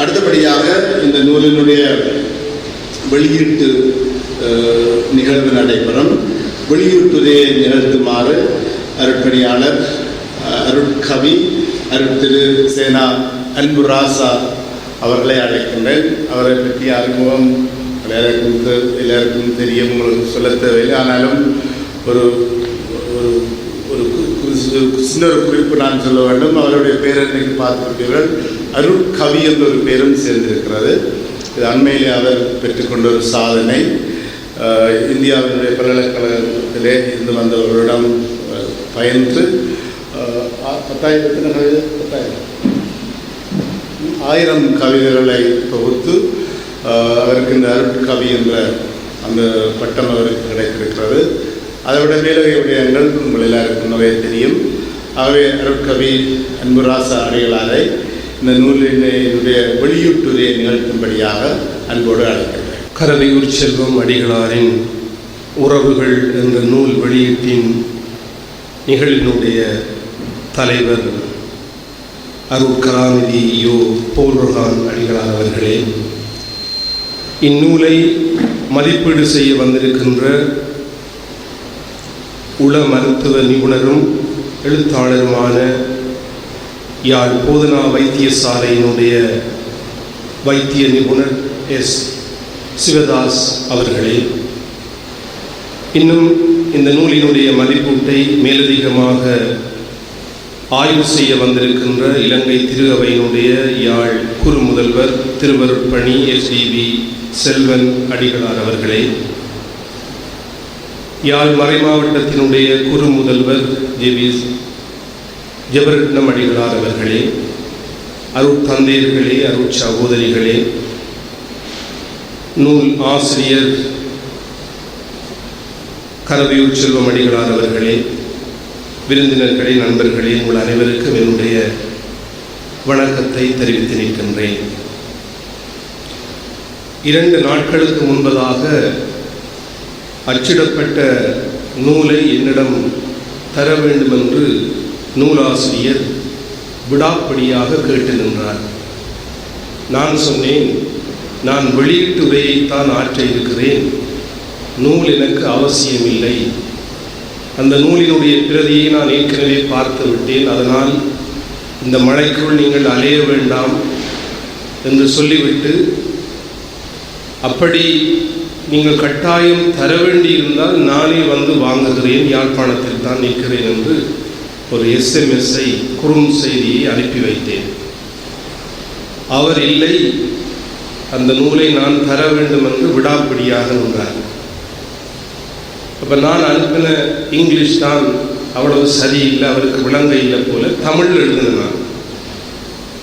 அடுத்தபடியாக இந்த நூலினுடைய வெளியீட்டு நிகழ்வு நடைபெறும். வெளியீட்டுரையை நிகழ்த்துமாறு அருட்பணியாளர் அருட்கவி அருட்திரு சேனா அன்பு ராசா அவர்களை அழைக்கின்றேன். அவரை பற்றிய அறிமுகம் எல்லாருக்கும் எல்லாருக்கும் தெரியும் உங்களுக்கு சொல்ல தேவையில்லை. ஆனாலும் ஒரு சின்ன ஒரு குறிப்பு நான் சொல்ல வேண்டும். அவருடைய பேர் இன்னைக்கு அருள் கவி என்ற ஒரு பேரும் சேர்ந்திருக்கிறது. இது அண்மையிலே அவர் பெற்றுக்கொண்ட ஒரு சாதனை. இந்தியாவினுடைய பல்கலைக்கழகத்திலே இருந்து வந்தவர்களிடம் பயின்று பத்தாயிரத்தின பத்தாயிரம் கவிதை? பத்தாயிரம். ஆயிரம் கவிதைகளை தொகுத்து அவருக்கு இந்த அருட்கவி என்ற அந்த பட்டம் அவருக்கு கிடைத்திருக்கிறது. அதை விட மேலவை விடயங்கள் உங்கள் எல்லாருக்கும் நிறைய தெரியும். ஆகவே அருட்கவி அன்புராசா அடிகளாரை இந்த நூலினுடைய வெளியீட்டுரையை நிகழ்த்தும்படியாக அன்போடு அழைக்கிறேன் கரலையூர் செல்வம் அடிகளாரின் உறவுகள் என்ற நூல் வெளியீட்டின் நிகழ்வினுடைய தலைவர் அருள் கலாநிதி யோ போல்ரகான் அடிகளார் அவர்களே இந்நூலை மதிப்பீடு செய்ய வந்திருக்கின்ற உள மருத்துவ நிபுணரும் எழுத்தாளருமான யாழ் போதனா வைத்தியசாலையினுடைய வைத்திய நிபுணர் எஸ். சிவதாஸ் அவர்களே இன்னும் இந்த நூலினுடைய மதிப்பீட்டை மேலதிகமாக ஆய்வு செய்ய வந்திருக்கின்ற இலங்கை திருகவையினுடைய யாழ் குறு முதல்வர் திருவருட்பணி எஸ்டிவி செல்வன் அடிகளார் அவர்களே யாழ் மறைமாவட்டத்தினுடைய குறு முதல்வர் ஜெவி ஜெபரட்னம் அடிகளார் அவர்களே அருட்தந்தையர்களே அருட் சகோதரிகளே நூல் ஆசிரியர் கரவியூர் செல்வம் அடிகளார் அவர்களே விருந்தினர்களே நண்பர்களே உங்கள் அனைவருக்கும் என்னுடைய வணக்கத்தை தெரிவித்து நிற்கின்றேன். இரண்டு நாட்களுக்கு முன்பதாக அச்சிடப்பட்ட நூலை என்னிடம் தர வேண்டுமென்று நூலாசிரியர் விடாப்படியாக கேட்டு நின்றார். நான் சொன்னேன் நான் வெளியீட்டு உரையைத்தான் ஆற்ற இருக்கிறேன். நூல் எனக்கு அவசியமில்லை. அந்த நூலினுடைய பிரதியை நான் ஏற்கனவே பார்த்து விட்டேன். அதனால் இந்த மழைக்குள் நீங்கள் அலைய வேண்டாம் என்று சொல்லிவிட்டு அப்படி நீங்கள் கட்டாயம் தர வேண்டியிருந்தால் நானே வந்து வாங்குகிறேன் யாழ்ப்பாணத்தில் தான் நிற்கிறேன் என்று ஒரு எஸ்எம்எஸ்ஐ குறும் செய்தியை அனுப்பி வைத்தேன். அவர் இல்லை அந்த நூலை நான் தர வேண்டும் என்று விடாப்பிடியாக நின்றார். அப்போ நான் அனுப்பின இங்கிலீஷ் தான் அவ்வளவு சரியில்லை அவருக்கு விளங்க இல்லை போல தமிழ் எழுதுனான்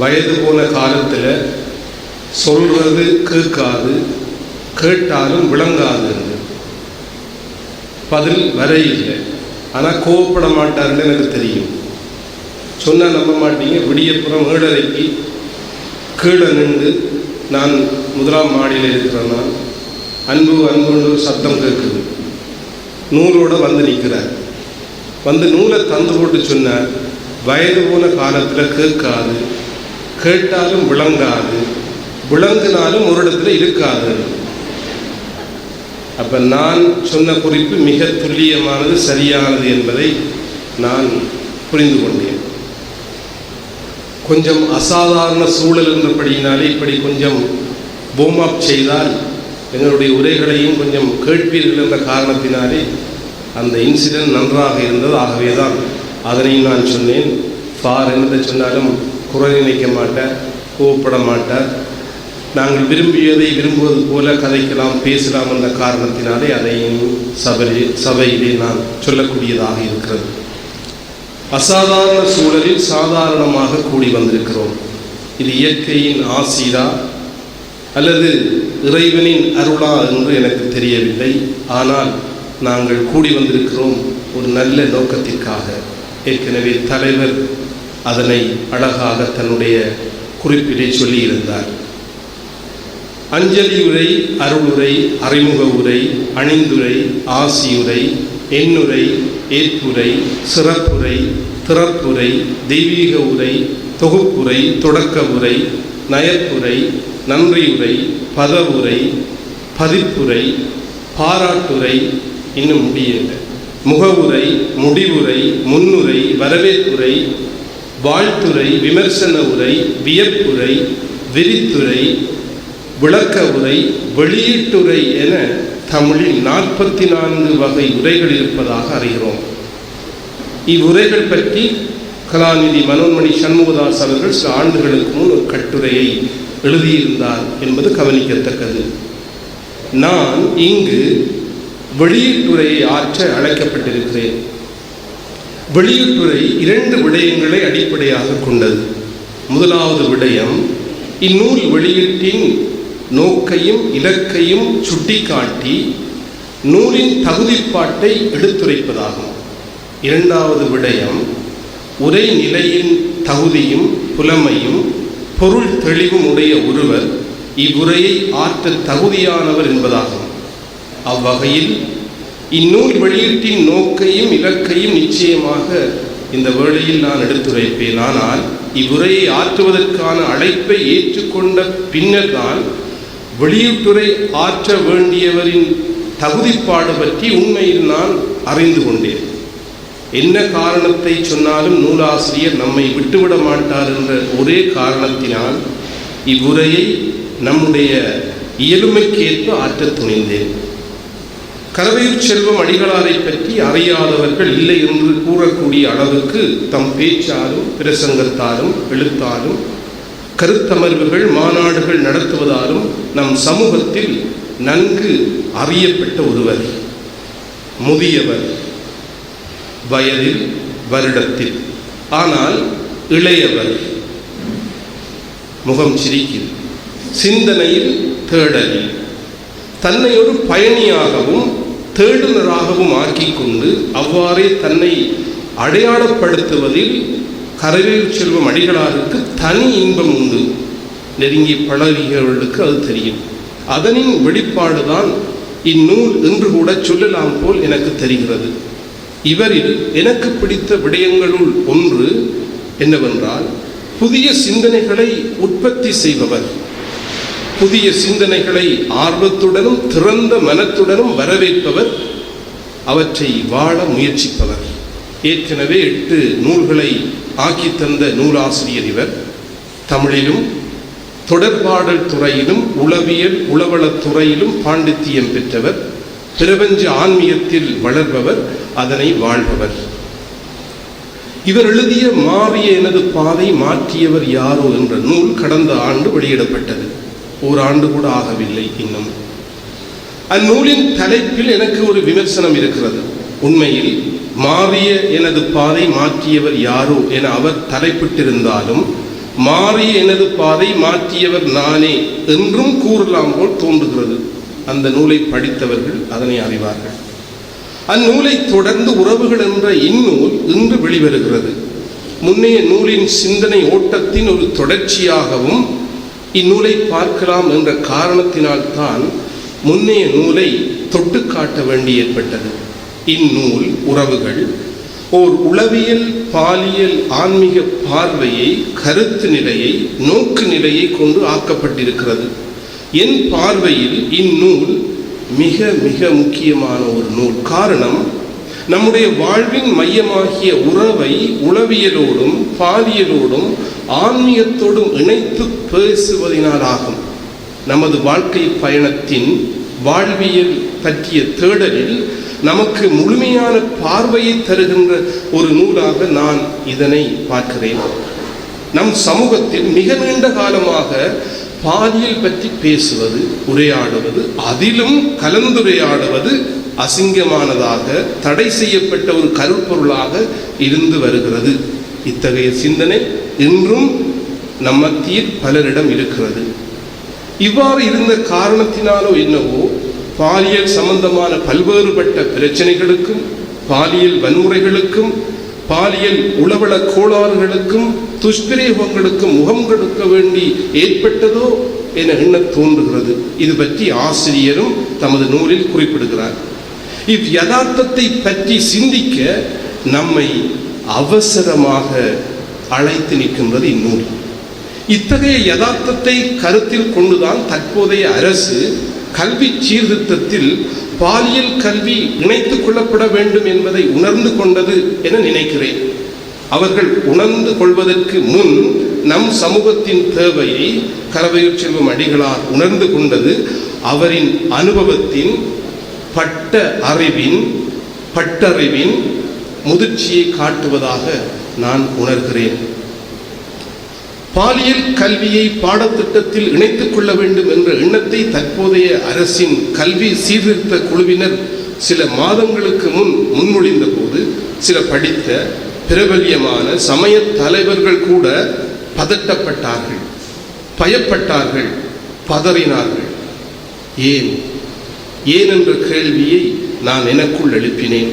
வயது போன காலத்தில் சொல்கிறது கேட்காது கேட்டாலும் விளங்காது. பதில் வர இல்லை ஆனால் கோவப்பட மாட்டாருன்னு எனக்கு தெரியும். சொன்னால் நம்ப மாட்டீங்க. விடியப்புறம் ஏழரைக்கு கீழே நின்று நான் முதலாம் மாடியில் இருக்கிறேன்னா அன்பு அன்புன்னு சத்தம் கேட்குது. நூலோட வந்து நிற்கிறார் வந்து நூலை தந்து போட்டு சொன்னார் வயது போன காலத்தில் கேட்காது. கேட்டாலும் விளங்காது. விளங்குனாலும் ஒரு இடத்துல இருக்காது. அப்ப நான் சொன்ன குறிப்பு மிக துல்லியமானது சரியானது என்பதை நான் புரிந்து கொண்டேன். கொஞ்சம் அசாதாரண சூழல் என்றபடியினாலே இப்படி கொஞ்சம் போம் அப் செய்தால் எங்களுடைய உரைகளையும் கொஞ்சம் கேட்பீர்கள் என்ற காரணத்தினாலே அந்த இன்சிடென்ட் நன்றாக இருந்தது. ஆகவே தான் அதனையும் நான் சொன்னேன். ஃபார் என்று சொன்னாலும் குறை நினைக்க மாட்டார் கோவப்பட மாட்டார். நாங்கள் விரும்பியதை விரும்புவது போல கதைக்கலாம் பேசலாம் என்ற காரணத்தினாலே அதையும் சபையிலே சபையிலே நான் சொல்லக்கூடியதாக இருக்கிறது. அசாதாரண சூழலில் சாதாரணமாக கூடி வந்திருக்கிறோம். இது இயற்கையின் ஆசீரா அல்லது இறைவனின் அருளா என்று எனக்கு தெரியவில்லை. ஆனால் நாங்கள் கூடி வந்திருக்கிறோம் ஒரு நல்ல நோக்கத்திற்காக. ஏற்கனவே தலைவர் அதனை அழகாக தன்னுடைய குறிப்பிலே சொல்லியிருந்தார். அஞ்சலி உரை அருளுரை அறிமுக உரை அணிந்துரை ஆசியுரை எண்ணுரை ஏற்புரை சிறப்புரை திறப்புரை தெய்வீக உரை தொகுப்புரை தொடக்க உரை நயப்புரை நன்றியுரை பதவுரை பதிப்புரை பாராட்டுரை இன்னும் முடியல. முகவுரை முடிவுரை முன்னுரை வரவேற்புரை வாழ்த்துரை விமர்சன உரை வியப்புரை விரித்துரை விளக்க உரை வெளியீட்டுரை என தமிழில் நாற்பத்தி நான்கு வகை உரைகள் இருப்பதாக அறிகிறோம். இவ்வுரைகள் பற்றி கலாநிதி மனோன்மணி சண்முகதாஸ் அவர்கள் சில ஆண்டுகளுக்கு முன் ஒரு கட்டுரையை எழுதியிருந்தார் என்பது கவனிக்கத்தக்கது. நான் இங்கு வெளியீட்டுரையை ஆற்ற அழைக்கப்பட்டிருக்கிறேன். வெளியீட்டுரை இரண்டு விடயங்களை அடிப்படையாக கொண்டது. முதலாவது விடயம் இந்நூல் வெளியீட்டின் நோக்கையும் இலக்கையும் சுட்டிக்காட்டி நூலின் தகுதிப்பாட்டை எடுத்துரைப்பதாகும். இரண்டாவது விடயம் உரை நிலையின் தகுதியும் புலமையும் பொருள் தெளிவும் உடைய ஒருவர் இவ்வுரையை ஆற்ற தகுதியானவர் என்பதாகும். அவ்வகையில் இந்நூல் வெளியீட்டின் நோக்கையும் இலக்கையும் நிச்சயமாக இந்த வேளையில் நான் எடுத்துரைப்பேன். ஆனால் இவ்வுரையை ஆற்றுவதற்கான அழைப்பை ஏற்றுக்கொண்ட பின்னர்தான் வெளியீட்டுரை ஆற்ற வேண்டியவரின் தகுதிப்பாடு பற்றி உண்மையில் நான் அறிந்து கொண்டேன். என்ன காரணத்தை சொன்னாலும் நூலாசிரியர் நம்மை விட்டுவிட மாட்டார் என்ற ஒரே காரணத்தினால் இவ்வுரையை நம்முடைய இயலுமைக்கேற்ப ஆற்ற துணிந்தேன். கரவையூர் செல்வம் அடிகளாரை பற்றி அறியாதவர்கள் இல்லை என்று கூறக்கூடிய அளவுக்கு தம் பேச்சாலும் பிரசங்கத்தாலும் எழுத்தாலும் கருத்தமர்வுகள் மாநாடுகள் நடத்துவதாலும் நம் சமூகத்தில் நன்கு அறியப்பட்ட ஒருவர் முதியவர் வயதில் வருடத்தில் ஆனால் இளையவர் முகம் சிரிக்கும் சிந்தனையில் தேடலில் தன்னை ஒரு பயணியாகவும் தேடுநராகவும் ஆக்கிக் கொண்டு அவ்வாறே தன்னை அடையாளப்படுத்துவதில் கரவேல் செல்வம் அடிகளாருக்கு தனி இன்பம் உண்டு. நெருங்கி பழகியவர்களுக்கு அது தெரியும். அதனின் வெளிப்பாடுதான் இந்நூல் என்று கூட சொல்லலாம் போல் எனக்கு தெரிகிறது. இவரில் எனக்கு பிடித்த விடயங்களுள் ஒன்று என்னவென்றால் புதிய சிந்தனைகளை உற்பத்தி செய்பவர். புதிய சிந்தனைகளை ஆர்வத்துடனும் திறந்த மனத்துடனும் வரவேற்பவர். அவற்றை வாழ முயற்சிப்பவர். ஏற்கனவே எட்டு நூல்களை ஆக்கி தந்த நூலாசிரியர் இவர். தமிழிலும் தொடர்பாடல் துறையிலும் உளவியல் உளவளத் துறையிலும் பாண்டித்தியம் பெற்றவர். பிரபஞ்ச ஆன்மீகத்தில் வளர்பவர் அதனை வாழ்பவர். இவர் எழுதிய மாறிய எனது பாதை மாற்றியவர் யாரோ என்ற நூல் கடந்த ஆண்டு வெளியிடப்பட்டது. ஓராண்டு கூட ஆகவில்லை இன்னும் அந்நூலின் தலைப்பில் எனக்கு ஒரு விமர்சனம் இருக்கிறது. உண்மையில் மாறிய எனது பாதை மாற்றியவர் யாரோ என அவர் தலைப்பிட்டிருந்தாலும் மாறிய எனது பாதை மாற்றியவர் நானே என்றும் கூறலாம் போல் தோன்றுகிறது. அந்த நூலை படித்தவர்கள் அதனை அறிவார்கள். அந்நூலை தொடர்ந்து உறவுகள் என்ற இந்நூல் இன்று வெளிவருகிறது. முன்னைய நூலின் சிந்தனை ஓட்டத்தின் ஒரு தொடர்ச்சியாகவும் இந்நூலை பார்க்கலாம் என்ற காரணத்தினால்தான் முன்னைய நூலை தொட்டு காட்ட வேண்டி ஏற்பட்டது. இந்நூல் உறவுகள் ஓர் உளவியல் பாலியல் ஆன்மீக பார்வையை கருத்து நிலையை நோக்கு நிலையை கொண்டு ஆக்கப்பட்டிருக்கிறது. என் பார்வையில் இந்நூல் மிக மிக முக்கியமான ஒரு நூல். காரணம் நம்முடைய வாழ்வின் மையமாகிய உறவை உளவியலோடும் பாலியலோடும் ஆன்மீகத்தோடும் இணைத்து பேசுவதனால் ஆகும். நமது வாழ்க்கை பயணத்தின் வாழ்வியல் பற்றிய தேடலில் நமக்கு முழுமையான பார்வையை தருகின்ற ஒரு நூலாக நான் இதனை பார்க்கிறேன். நம் சமூகத்தில் மிக நீண்ட காலமாக பாலியல் பற்றி பேசுவது உரையாடுவது அதிலும் கலந்துரையாடுவது அசிங்கமானதாக தடை செய்யப்பட்ட ஒரு கருப்பொருளாக இருந்து வருகிறது. இத்தகைய சிந்தனை இன்றும் நம் மத்தியில் பலரிடம் இருக்கிறது. இவ்வாறு இருந்த காரணத்தினாலோ என்னவோ பாலியல் சம்பந்தமான பல்வேறுபட்ட பிரச்சனைகளுக்கும் பாலியல் வன்முறைகளுக்கும் பாலியல் உளவள கோளாறுகளுக்கும் துஷ்பிரயோகங்களுக்கும் முகம் கொடுக்க வேண்டி ஏற்பட்டதோ என எண்ண தோன்றுகிறது. இது பற்றி ஆசிரியரும் தமது நூலில் குறிப்பிடுகிறார். இவ் யதார்த்தத்தை பற்றி சிந்திக்க நம்மை அவசரமாக அழைத்து நிற்கின்றது இந்நூல். இத்தகைய யதார்த்தத்தை கருத்தில் கொண்டுதான் தற்போதைய அரசு கல்வி சீர்திருத்தத்தில் பாலியல் கல்வி இணைத்துக் கொள்ளப்பட வேண்டும் என்பதை உணர்ந்து கொண்டது என நினைக்கிறேன். அவர்கள் உணர்ந்து கொள்வதற்கு முன் நம் சமூகத்தின் தேவையை கரவையூர் செல்வம் அடிகளார் உணர்ந்து கொண்டது அவரின் அனுபவத்தின் பட்ட அறிவின் பட்டறிவின் முதிர்ச்சியை காட்டுவதாக நான் உணர்கிறேன். பாலியல் கல்வியை பாடத்திட்டத்தில் இணைத்துக் கொள்ள வேண்டும் என்ற எண்ணத்தை தற்போதைய அரசின் கல்வி சீர்திருத்த குழுவினர் சில மாதங்களுக்கு முன் முன்மொழிந்த போது சில படித்த பிரபல்யமான சமய தலைவர்கள் கூட பதட்டப்பட்டார்கள் பயப்பட்டார்கள் பதறினார்கள். ஏன்? ஏன் என்ற கேள்வியை நான் எனக்குள் எழுப்பினேன்.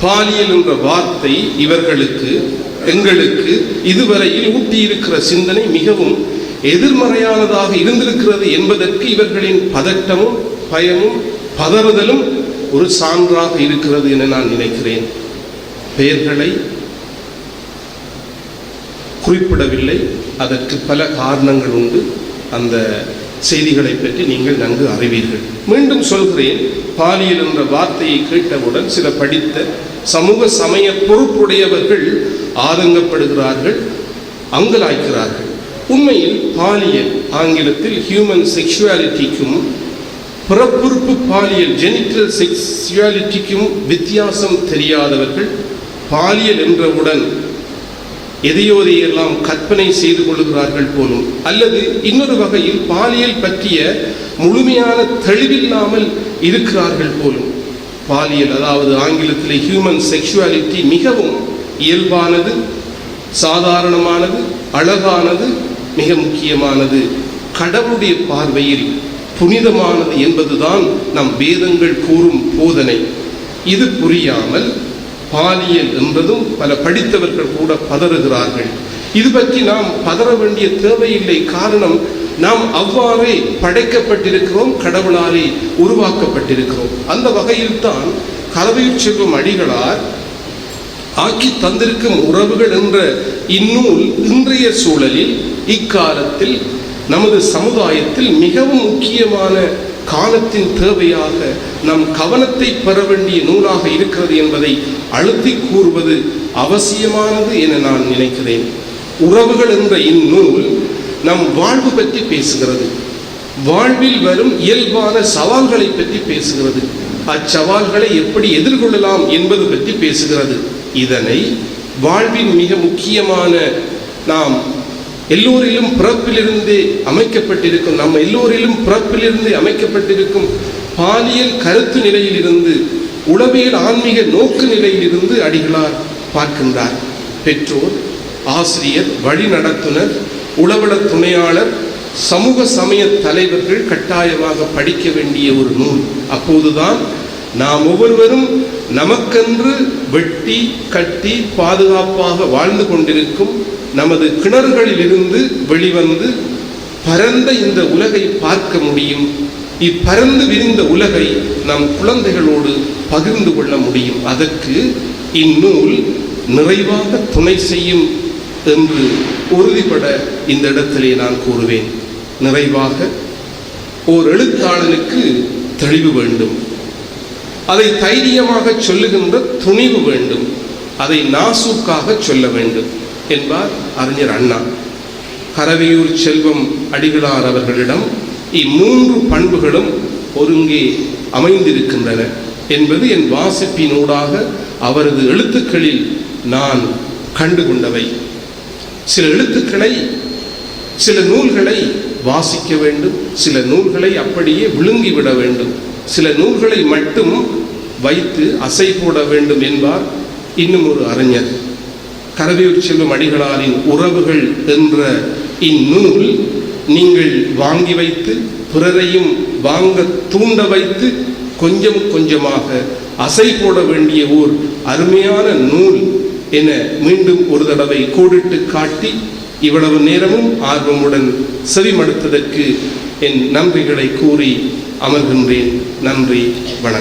பாலியல் என்ற வார்த்தை இவர்களுக்கு எங்களுக்கு இதுவரையில் ஊட்டியிருக்கிற சிந்தனை மிகவும் எதிர்மறையானதாக இருந்திருக்கிறது என்பதற்கு இவர்களின் பதட்டமும் பயமும் பதறுதலும் ஒரு சான்றாக இருக்கிறது என நான் நினைக்கிறேன். பெயர்களை குறிப்பிடவில்லை. அதற்கு பல காரணங்கள் உண்டு. அந்த செய்திகளை பற்றி நீங்கள் நன்கு அறிவீர்கள். மீண்டும் சொல்கிறேன் பாலியல் என்ற வார்த்தையை கேட்டவுடன் சில படித்த சமூக சமய பொறுப்புடையவர்கள் ஆதங்கப்படுகிறார்கள் அங்கலாய்க்கிறார்கள். உண்மையில் பாலியல் ஆங்கிலத்தில் ஹியூமன் செக்ஷுவாலிட்டிக்கும் பிறப்புறுப்பு பாலியல் ஜெனிட்டல் செக்ஷுவாலிட்டிக்கும் வித்தியாசம் தெரியாதவர்கள் பாலியல் என்றவுடன் எதையோதையெல்லாம் கற்பனை செய்து கொள்கிறார்கள் போலும். அல்லது இன்னொரு வகையில் பாலியல் பற்றிய முழுமையான தெளிவில்லாமல் இருக்கிறார்கள் போலும். பாலியல் அதாவது ஆங்கிலத்தில் ஹியூமன் செக்ஷுவாலிட்டி மிகவும் இயல்பானது சாதாரணமானது அழகானது மிக முக்கியமானது. கடவுளுடைய பார்வையில் புனிதமானது என்பதுதான் நம் வேதங்கள் கூறும் போதனை. இது புரியாமல் பாலியல் என்பதும் பல படித்தவர்கள் கூட பதறுகிறார்கள். இது பற்றி நாம் பதற வேண்டிய தேவையில்லை. காரணம் நாம் அவ்வாறே படைக்கப்பட்டிருக்கிறோம் கடவுளாலே உருவாக்கப்பட்டிருக்கிறோம். அந்த வகையில் தான் கலவையுச் செல்வம் அடிகளார் ஆக்கி தந்திருக்கும் உறவுகள் என்ற இந்நூல் இன்றைய சூழலில் இக்காலத்தில் நமது சமுதாயத்தில் மிகவும் முக்கியமான காலத்தின் தேவையாக நம் கவனத்தை பெற வேண்டிய நூலாக இருக்கிறது என்பதை அழுத்தி கூறுவது அவசியமானது என நான் நினைக்கிறேன். உறவுகள் என்ற இந்நூல் நம் வாழ்வு பற்றி பேசுகிறது. வாழ்வில் வரும் இயல்பான சவால்களை பற்றி பேசுகிறது. அச்சவால்களை எப்படி எதிர்கொள்ளலாம் என்பது பற்றி பேசுகிறது. இதனை வாழ்வின் மிக முக்கியமான நாம் எல்லோரிலும் பிறப்பிலிருந்தே அமைக்கப்பட்டிருக்கும் நம்ம எல்லோரிலும் பிறப்பிலிருந்தே அமைக்கப்பட்டிருக்கும் பாலியல் கருத்து நிலையிலிருந்து உளவியல் ஆன்மீக நோக்கு நிலையிலிருந்து அடிகளார் பார்க்கின்றார். பெற்றோர் ஆசிரியர் வழிநடத்துனர் உளவள துணையாளர் சமூக சமய தலைவர்கள் கட்டாயமாக படிக்க வேண்டிய ஒரு நூல். அப்போதுதான் நாம் ஒவ்வொருவரும் நமக்கென்று வெட்டி கட்டி பாதுகாப்பாக வாழ்ந்து கொண்டிருக்கும் நமது கிணறுகளில் இருந்து வெளிவந்து பரந்த இந்த உலகை பார்க்க முடியும். இப்பரந்து விரிந்த உலகை நம் குழந்தைகளோடு பகிர்ந்து கொள்ள முடியும். அதற்கு இந்நூல் நிறைவாக துணை செய்யும் என்று உறுதிப்பட இந்த இடத்திலே நான் கூறுவேன். நிறைவாக ஓர் எழுத்தாளனுக்கு தெளிவு வேண்டும். அதை தைரியமாக சொல்லுகின்ற துணிவு வேண்டும். அதை நாசூக்காக சொல்ல வேண்டும். என்பார் அறிஞர் அண்ணா. கரவையூர் செல்வம் அடிகளார் அவர்களிடம் இம்மூன்று பண்புகளும் ஒருங்கே அமைந்திருக்கின்றன என்பது என் வாசிப்பினூடாக அவரது எழுத்துக்களில் நான் கண்டுகொண்டவை. சில எழுத்துக்களை சில நூல்களை வாசிக்க வேண்டும் சில நூல்களை அப்படியே விழுங்கிவிட வேண்டும் சில நூல்களை மட்டும் வைத்து அசை போட வேண்டும் என்பார் இன்னும் ஒரு அறிஞர். கரவியூர் செல்வம் அடிகளாரின் உறவுகள் என்ற இந்நூல் நீங்கள் வாங்கி வைத்து பிறரையும் வாங்க தூண்ட வைத்து கொஞ்சம் கொஞ்சமாக அசை போட வேண்டிய ஓர் அருமையான நூல் என மீண்டும் ஒரு தடவை கோடிட்டு காட்டி இவ்வளவு நேரமும் ஆர்வமுடன் செவிமடுத்ததற்கு என் நன்றிகளை கூறி அமர்கின்றேன். நன்றி வணக்கம்.